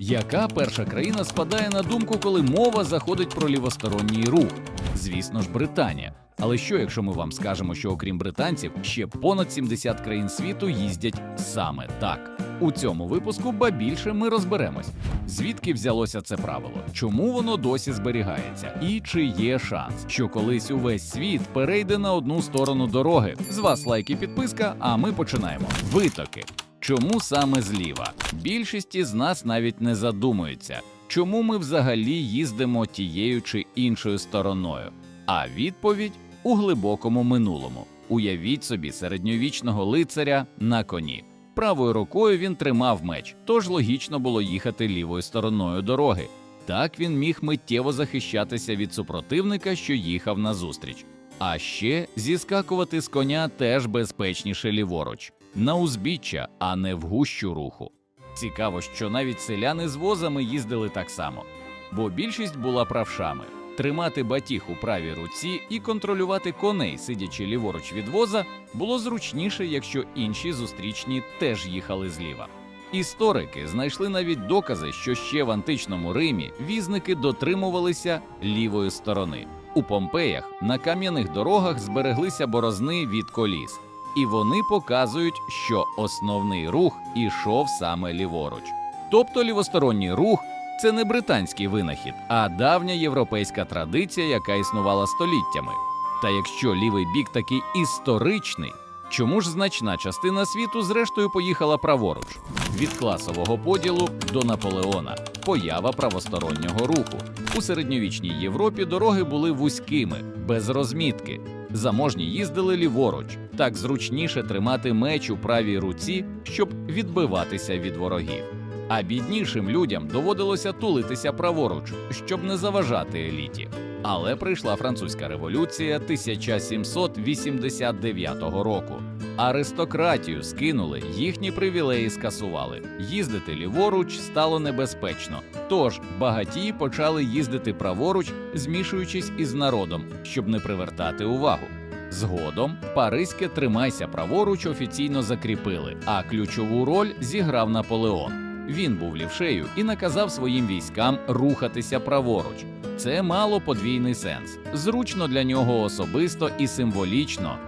Яка перша країна спадає на думку, коли мова заходить про лівосторонній рух? Звісно ж, Британія. Але що, якщо ми вам скажемо, що окрім британців, ще понад 70 країн світу їздять саме так? У цьому випуску, ба більше ми розберемось, звідки взялося це правило, чому воно досі зберігається, і чи є шанс, що колись увесь світ перейде на одну сторону дороги. З вас лайк і підписка, а ми починаємо. Витоки. Чому саме зліва? Більшість із нас навіть не задумується, чому ми взагалі їздимо тією чи іншою стороною. А відповідь у глибокому минулому. Уявіть собі середньовічного лицаря на коні. Правою рукою він тримав меч, тож логічно було їхати лівою стороною дороги. Так він міг миттєво захищатися від супротивника, що їхав назустріч. А ще зіскакувати з коня теж безпечніше ліворуч, на узбіччя, а не в гущу руху. Цікаво, що навіть селяни з возами їздили так само, бо більшість була правшами. Тримати батіг у правій руці і контролювати коней, сидячи ліворуч від воза, було зручніше, якщо інші зустрічні теж їхали зліва. Історики знайшли навіть докази, що ще в античному Римі візники дотримувалися лівої сторони. У Помпеях на кам'яних дорогах збереглися борозни від коліс, і вони показують, що основний рух ішов саме ліворуч. Тобто лівосторонній рух це не британський винахід, а давня європейська традиція, яка існувала століттями. Та якщо лівий бік такий історичний, чому ж значна частина світу зрештою поїхала праворуч? Від класового поділу до Наполеона, поява правостороннього руху. У середньовічній Європі дороги були вузькими, без розмітки. Заможні їздили ліворуч, так зручніше тримати меч у правій руці, щоб відбиватися від ворогів. А біднішим людям доводилося тулитися праворуч, щоб не заважати еліті. Але прийшла французька революція 1789 року. Аристократію скинули, їхні привілеї скасували. Їздити ліворуч стало небезпечно. Тож багатії почали їздити праворуч, змішуючись із народом, щоб не привертати увагу. Згодом Паризьке тримайся праворуч офіційно закріпили, а ключову роль зіграв Наполеон. Він був лівшею і наказав своїм військам рухатися праворуч. Це мало подвійний сенс. Зручно для нього особисто і символічно.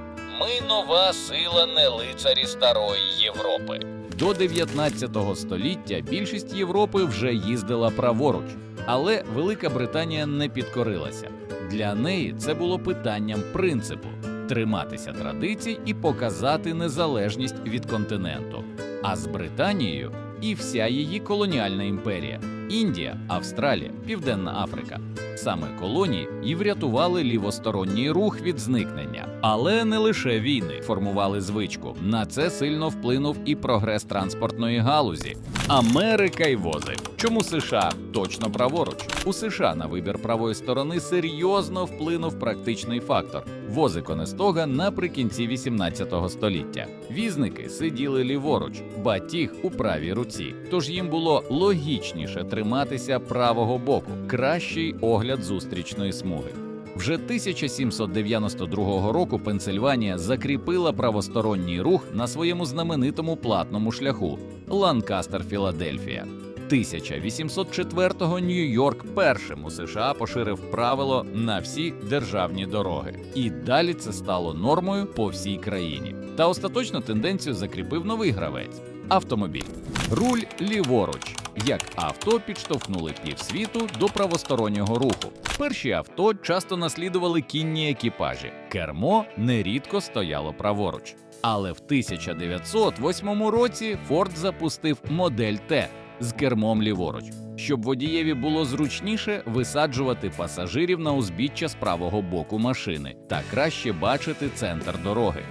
Ми нова сила не лицарі старої Європи. До 19 століття більшість Європи вже їздила праворуч, але Велика Британія не підкорилася. Для неї це було питанням принципу триматися традицій і показати незалежність від континенту. А з Британією і вся її колоніальна імперія Індія, Австралія, Південна Африка. Саме колонії і врятували лівосторонній рух від зникнення. Але не лише війни формували звичку. На це сильно вплинув і прогрес транспортної галузі. Америка й вози. Чому США точно праворуч? У США на вибір правої сторони серйозно вплинув практичний фактор вози Конестога наприкінці 18 століття. Візники сиділи ліворуч, батіг у правій руці. Тож їм було логічніше триматися правого боку, кращий огляд зустрічної смуги. Вже 1792 року Пенсильванія закріпила правосторонній рух на своєму знаменитому платному шляху Ланкастер-Філадельфія. 1804-го Нью-Йорк першим у США поширив правило на всі державні дороги, і далі це стало нормою по всій країні. Та остаточну тенденцію закріпив новий гравець автомобіль. Руль ліворуч. Як авто підштовхнули півсвіту до правостороннього руху. Перші авто часто наслідували кінні екіпажі. Кермо нерідко стояло праворуч. Але в 1908 році Форд запустив модель Т з кермом ліворуч, щоб водієві було зручніше висаджувати пасажирів на узбіччя з правого боку машини та краще бачити центр дороги.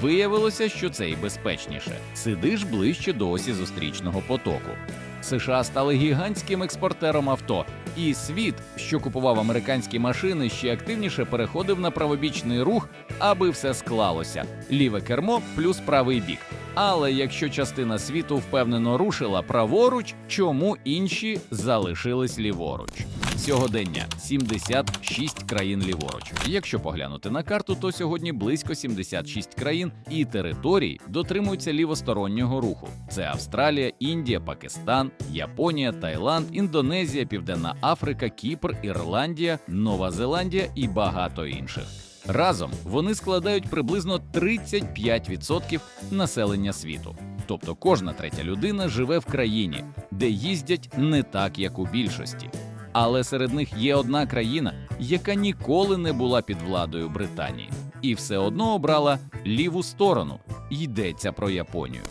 Виявилося, що це й безпечніше. Сидиш ближче до осі зустрічного потоку. США стали гігантським експортером авто, і світ, що купував американські машини, ще активніше переходив на правобічний рух, аби все склалося: ліве кермо плюс правий бік. Але якщо частина світу впевнено рушила праворуч, чому інші залишились ліворуч? Сьогодення 76 країн ліворуч. Якщо поглянути на карту, то сьогодні близько 76 країн і територій дотримуються лівостороннього руху. Це Австралія, Індія, Пакистан, Японія, Таїланд, Індонезія, Південна Африка, Кіпр, Ірландія, Нова Зеландія і багато інших. Разом вони складають приблизно 35% населення світу. Тобто кожна третя людина живе в країні, де їздять не так, як у більшості. Але серед них є одна країна, яка ніколи не була під владою Британії, і все одно обрала ліву сторону. Йдеться про Японію.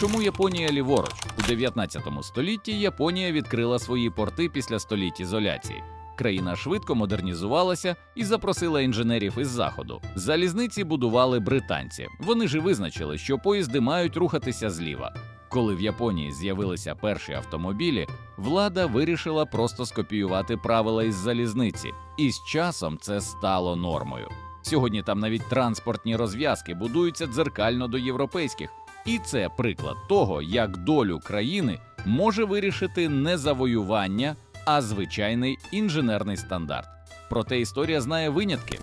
Чому Японія ліворуч? У 19 столітті Японія відкрила свої порти після століть ізоляції. Країна швидко модернізувалася і запросила інженерів із заходу. Залізниці будували британці. Вони ж визначили, що поїзди мають рухатися зліва. Коли в Японії з'явилися перші автомобілі, влада вирішила просто скопіювати правила із залізниці, і з часом це стало нормою. Сьогодні там навіть транспортні розв'язки будуються дзеркально до європейських, і це приклад того, як долю країни може вирішити не завоювання, а звичайний інженерний стандарт. Проте історія знає винятки.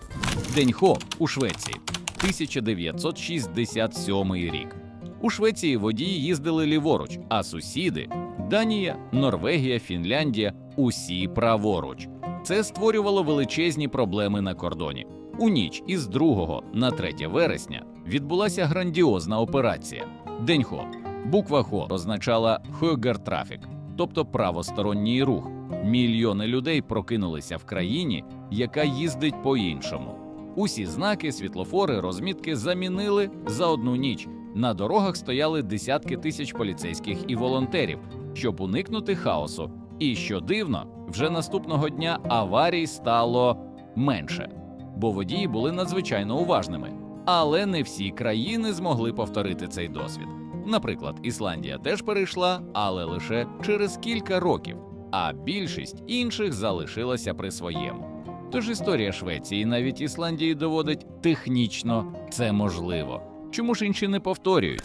Деньхо у Швеції, 1967 рік. У Швеції водії їздили ліворуч, а сусіди Данія, Норвегія, Фінляндія усі праворуч. Це створювало величезні проблеми на кордоні. У ніч із 2 на 3 вересня відбулася грандіозна операція. День Хо. Буква Хо означала «Хойгер-трафік», тобто правосторонній рух. Мільйони людей прокинулися в країні, яка їздить по-іншому. Усі знаки, світлофори, розмітки замінили за одну ніч. На дорогах стояли десятки тисяч поліцейських і волонтерів, щоб уникнути хаосу. І що дивно, вже наступного дня аварій стало менше, бо водії були надзвичайно уважними. Але не всі країни змогли повторити цей досвід. Наприклад, Ісландія теж перейшла, але лише через кілька років, а більшість інших залишилася при своєму. Тож історія Швеції, навіть Ісландії доводить технічно це можливо. Чому ж інші не повторюють?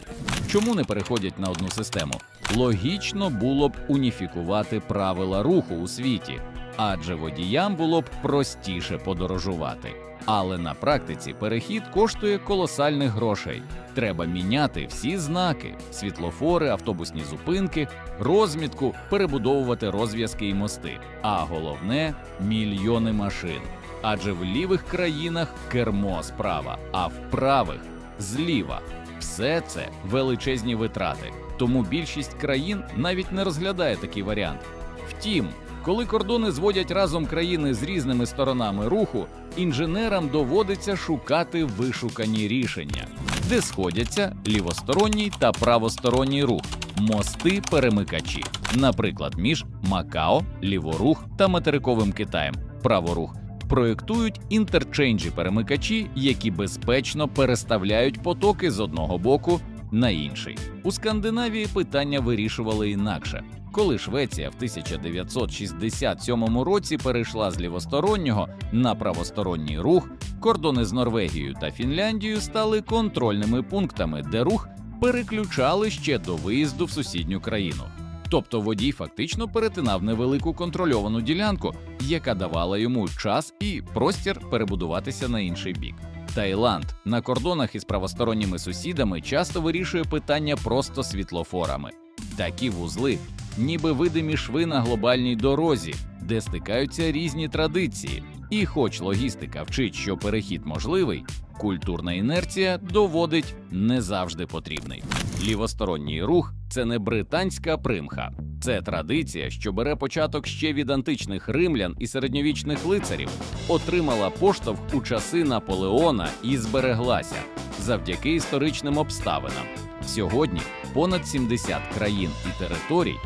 Чому не переходять на одну систему? Логічно було б уніфікувати правила руху у світі, адже водіям було б простіше подорожувати. Але на практиці перехід коштує колосальних грошей. Треба міняти всі знаки, світлофори, автобусні зупинки, розмітку, перебудовувати розв'язки і мости. А головне мільйони машин. Адже в лівих країнах кермо справа, а в правих зліва. Все це величезні витрати. Тому більшість країн навіть не розглядає такий варіант. Втім, коли кордони зводять разом країни з різними сторонами руху, інженерам доводиться шукати вишукані рішення, де сходяться лівосторонній та правосторонній рух, мости перемикачі, наприклад, між Макао, ліворух та материковим Китаєм, праворух. Проєктують інтерчейнджі перемикачі, які безпечно переставляють потоки з одного боку на інший. У Скандинавії питання вирішували інакше. Коли Швеція в 1967 році перейшла з лівостороннього на правосторонній рух, кордони з Норвегією та Фінляндією стали контрольними пунктами, де рух переключали ще до виїзду в сусідню країну. Тобто водій фактично перетинав невелику контрольовану ділянку, яка давала йому час і простір перебудуватися на інший бік. Таїланд на кордонах із правосторонніми сусідами часто вирішує питання просто світлофорами. Такі вузли, ніби видимі шви на глобальній дорозі, де стикаються різні традиції. І, хоч логістика вчить, що перехід можливий, культурна інерція доводить не завжди потрібний. Лівосторонній рух це не британська примха, це традиція, що бере початок ще від античних римлян і середньовічних лицарів, отримала поштовх у часи Наполеона і збереглася завдяки історичним обставинам. Сьогодні понад 70 країн і територій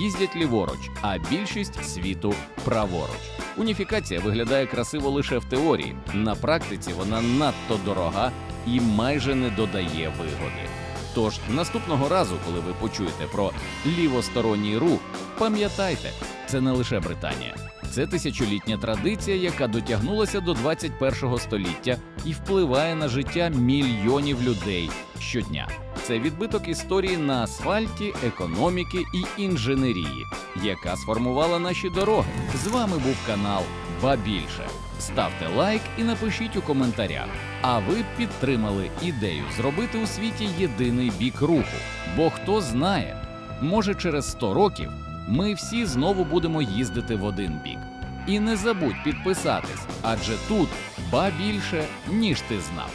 їздять ліворуч, а більшість світу праворуч. Уніфікація виглядає красиво лише в теорії. На практиці вона надто дорога і майже не додає вигоди. Тож наступного разу, коли ви почуєте про лівосторонній рух, пам'ятайте, це не лише Британія, це тисячолітня традиція, яка дотягнулася до 21 століття і впливає на життя мільйонів людей щодня. це відбиток історії на асфальті, економіки і інженерії, яка сформувала наші дороги. З вами був канал Ба більше. Ставте лайк і напишіть у коментарях. А ви підтримали ідею зробити у світі єдиний бік руху. Бо хто знає, може через 100 років ми всі знову будемо їздити в один бік. І не забудь підписатись, адже тут ба більше, ніж ти знав.